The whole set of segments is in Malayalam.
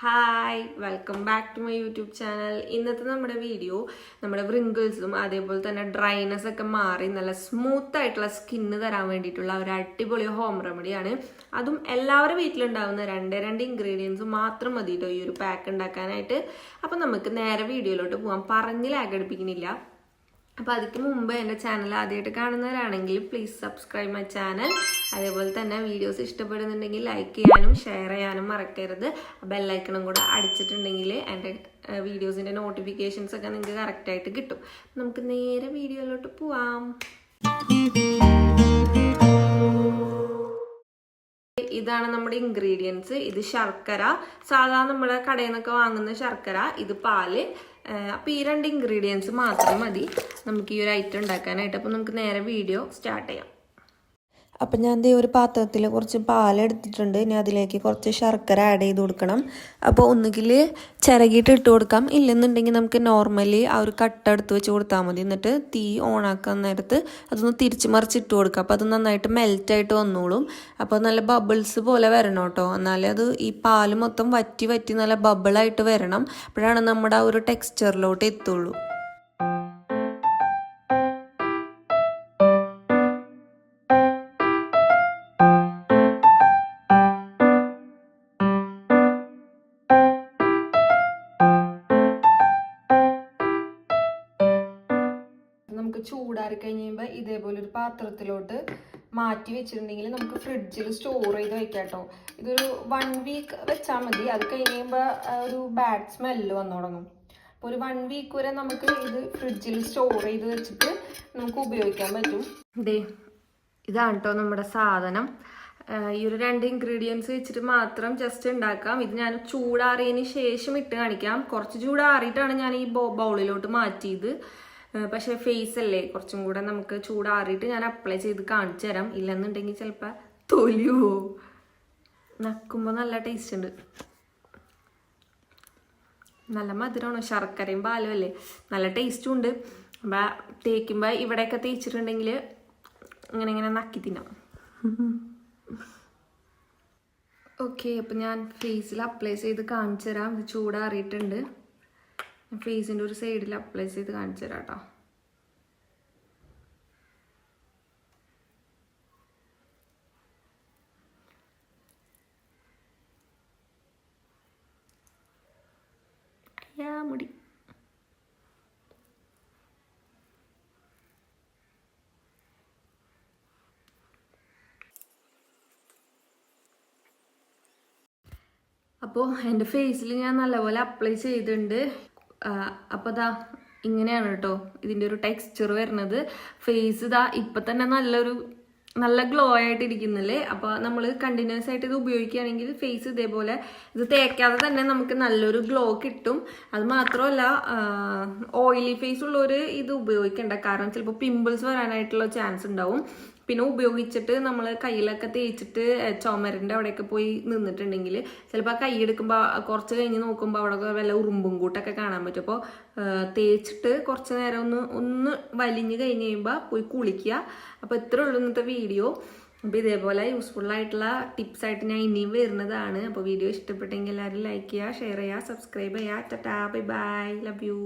Hi welcome back to my YouTube channel ഇന്നത്തെ നമ്മുടെ വീഡിയോ നമ്മുടെ വ്രിങ്കിൾസും അതേപോലെ തന്നെ ഡ്രൈനെസ് ഒക്കെ മാറി നല്ല സ്മൂത്ത് ആയിട്ടുള്ള സ്കിന്ന് തരാൻ വേണ്ടിയിട്ടുള്ള ഒരു അടിപൊളി ഹോം റെമഡിയാണ് അതും എല്ലാവരുടെ വീട്ടിലുണ്ടാവുന്ന രണ്ട് രണ്ട് ഇൻഗ്രീഡിയൻസ് മാത്രം മതി കേട്ടോ ഈ ഒരു പാക്ക് ഉണ്ടാക്കാനായിട്ട്. അപ്പം നമുക്ക് നേരെ വീഡിയോയിലോട്ട് പോകാം പറഞ്ഞ് ലാഗ് അടുപ്പിക്കുന്നില്ല. അപ്പോൾ അതിക്ക് മുമ്പ് എന്റെ ചാനൽ ആദ്യമായിട്ട് കാണുന്നവരാണെങ്കിൽ പ്ലീസ് സബ്സ്ക്രൈബ് മൈ ചാനൽ അതേപോലെ തന്നെ വീഡിയോസ് ഇഷ്ടപ്പെടുന്നുണ്ടെങ്കിൽ ലൈക്ക് ചെയ്യാനും ഷെയർ ചെയ്യാനും മറക്കരുത്. ബെല്ലൈക്കണും കൂടെ അടിച്ചിട്ടുണ്ടെങ്കിൽ എന്റെ വീഡിയോസിന്റെ നോട്ടിഫിക്കേഷൻസ് ഒക്കെ നിങ്ങൾക്ക് കറക്റ്റായിട്ട് കിട്ടും. നമുക്ക് നേരെ വീഡിയോയിലോട്ട് പോവാം. ഇതാണ് നമ്മുടെ ഇൻഗ്രീഡിയൻസ് ഇത് ശർക്കര. സാധാരണ നമ്മുടെ കടയിൽ നിന്നൊക്കെ വാങ്ങുന്ന ശർക്കര. ഇത് പാൽ. അപ്പോൾ ഈ രണ്ട് ഇൻഗ്രീഡിയൻസ് മാത്രം മതി. നമുക്ക് ഈ ഒരു ഐറ്റം ഉണ്ടാക്കാനായിട്ട്. അപ്പോൾ നമുക്ക് നേരെ വീഡിയോ സ്റ്റാർട്ട് ചെയ്യാം. അപ്പം ഞാൻ ദേ ഒരു പാത്രത്തിൽ കുറച്ച് പാലെടുത്തിട്ടുണ്ട് ഇനി അതിലേക്ക് കുറച്ച് ശർക്കര ആഡ് ചെയ്ത് കൊടുക്കണം. അപ്പോൾ ഒന്നുകിൽ ചിരകിയിട്ട് ഇട്ട് കൊടുക്കാം. ഇല്ലെന്നുണ്ടെങ്കിൽ നമുക്ക് നോർമലി ആ ഒരു കട്ട എടുത്ത് വെച്ച് കൊടുത്താൽ മതി. എന്നിട്ട് തീ ഓണാക്കാൻ നേരത്ത് അതൊന്ന് തിരിച്ച് മറിച്ച് ഇട്ട് കൊടുക്കുക. അപ്പോൾ അത് നന്നായിട്ട് മെൽറ്റായിട്ട് വന്നോളും. അപ്പോൾ നല്ല ബബിൾസ് പോലെ വരണം കേട്ടോ. എന്നാലേ അത് ഈ പാൽ മൊത്തം വറ്റി വറ്റി നല്ല ബബിളായിട്ട് വരണം. അപ്പോഴാണ് നമ്മുടെ ആ ഒരു ടെക്സ്ചറിലോട്ട് എത്തുള്ളൂ. നമുക്ക് ചൂടാറി കഴിയുമ്പോൾ ഇതേപോലെ ഒരു പാത്രത്തിലോട്ട് മാറ്റി വെച്ചിട്ടുണ്ടെങ്കിൽ നമുക്ക് ഫ്രിഡ്ജിൽ സ്റ്റോർ ചെയ്ത് വെക്കാം കേട്ടോ. ഇതൊരു വൺ വീക്ക് വെച്ചാൽ മതി. അത് കഴിയുമ്പോൾ ഒരു ബാഡ് സ്മെല്ല് വന്നു തുടങ്ങും. അപ്പോൾ ഒരു വൺ വീക്ക് വരെ നമുക്ക് ഇത് ഫ്രിഡ്ജിൽ സ്റ്റോർ ചെയ്ത് വെച്ചിട്ട് നമുക്ക് ഉപയോഗിക്കാൻ പറ്റും. ദേ ഇതാണ് കേട്ടോ നമ്മുടെ സാധനം. ഈ ഒരു രണ്ട് ഇൻഗ്രീഡിയൻസ് വെച്ചിട്ട് മാത്രം ജസ്റ്റ് ഉണ്ടാക്കാം. ഇത് ഞാൻ ചൂടാറിയതിന് ശേഷം ഇട്ട് കാണിക്കാം. കുറച്ച് ചൂടാറിയിട്ടാണ് ഞാൻ ഈ ബൗളിലോട്ട് മാറ്റിയത്. പക്ഷേ ഫേസ് അല്ലേ? കുറച്ചും കൂടെ നമുക്ക് ചൂടാറിയിട്ട് ഞാൻ അപ്ലൈ ചെയ്ത് കാണിച്ചു തരാം. ഇല്ലെന്നുണ്ടെങ്കിൽ ചിലപ്പോൾ തൊലിയോ? നക്കുമ്പോൾ നല്ല ടേസ്റ്റ് ഉണ്ട്. നല്ല മധുരമാണ് ശർക്കരയും പാലും അല്ലേ? നല്ല ടേസ്റ്റും ഉണ്ട്. അപ്പം തേക്കുമ്പോൾ ഇവിടെയൊക്കെ തേച്ചിട്ടുണ്ടെങ്കിൽ ഇങ്ങനെ ഇങ്ങനെ നക്കി തിന്നാം. ഓക്കെ അപ്പം ഞാൻ ഫേസിൽ അപ്ലൈ ചെയ്ത് കാണിച്ചു തരാം. ചൂടാറിയിട്ടുണ്ട്. ഫേസിന്റെ ഒരു സൈഡിൽ അപ്ലൈ ചെയ്ത് കാണിച്ചു തരാം കേട്ടോ മുടി. അപ്പോൾ എന്റെ ഫേസിൽ ഞാൻ നല്ലപോലെ അപ്ലൈ ചെയ്തിട്ടുണ്ട്. അപ്പോൾ ദാ ഇങ്ങനെയാണ് കേട്ടോ ഇതിന്റെ ഒരു ടെക്സ്ചർ വരുന്നത്. ഫേസ് ഇതാ ഇപ്പം തന്നെ നല്ലൊരു നല്ല ഗ്ലോ ആയിട്ട് ഇരിക്കുന്നില്ലേ അപ്പോൾ നമ്മൾ കണ്ടിന്യൂസ് ആയിട്ട് ഇത് ഉപയോഗിക്കുകയാണെങ്കിൽ ഫേസ് ഇതേപോലെ ഇത് തേക്കാതെ തന്നെ നമുക്ക് നല്ലൊരു ഗ്ലോ കിട്ടും. അത് മാത്രമല്ല ഓയിലി ഫേസ് ഉള്ളവർ ഇത് ഉപയോഗിക്കേണ്ട. കാരണം ചിലപ്പോൾ പിമ്പിൾസ് വരാനായിട്ടുള്ള ചാൻസ് ഉണ്ടാവും. പിന്നെ ഉപയോഗിച്ചിട്ട് നമ്മൾ കയ്യിലൊക്കെ തേച്ചിട്ട് ചുമരിന്റെ അവിടെയൊക്കെ പോയി നിന്നിട്ടുണ്ടെങ്കിൽ ചിലപ്പോൾ കൈ എടുക്കുമ്പോൾ കുറച്ച് കഴിഞ്ഞ് നോക്കുമ്പോൾ അവിടെ വല്ല ഉറുമ്പും കൂട്ടൊക്കെ കാണാൻ പറ്റും. അപ്പോൾ തേച്ചിട്ട് കുറച്ച് നേരം ഒന്ന് ഒന്ന് വലിഞ്ഞ് കഴിഞ്ഞ് കഴിയുമ്പോൾ പോയി കുളിക്കുക. അപ്പോൾ ഇത്രേ ഉള്ളൂ ഇന്നത്തെ വീഡിയോ. അപ്പോൾ ഇതേപോലെ യൂസ്ഫുള്ളായിട്ടുള്ള ആയിട്ടുള്ള ടിപ്സ് ആയിട്ട് ഞാൻ ഇനിയും വരുന്നതാണ്. അപ്പോൾ വീഡിയോ ഇഷ്ടപ്പെട്ടെങ്കിൽ എല്ലാവരും ലൈക്ക് ചെയ്യുക ഷെയർ ചെയ്യുക സബ്സ്ക്രൈബ് ചെയ്യുക. Tata bye bye love you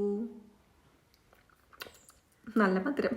നല്ല മധുരം.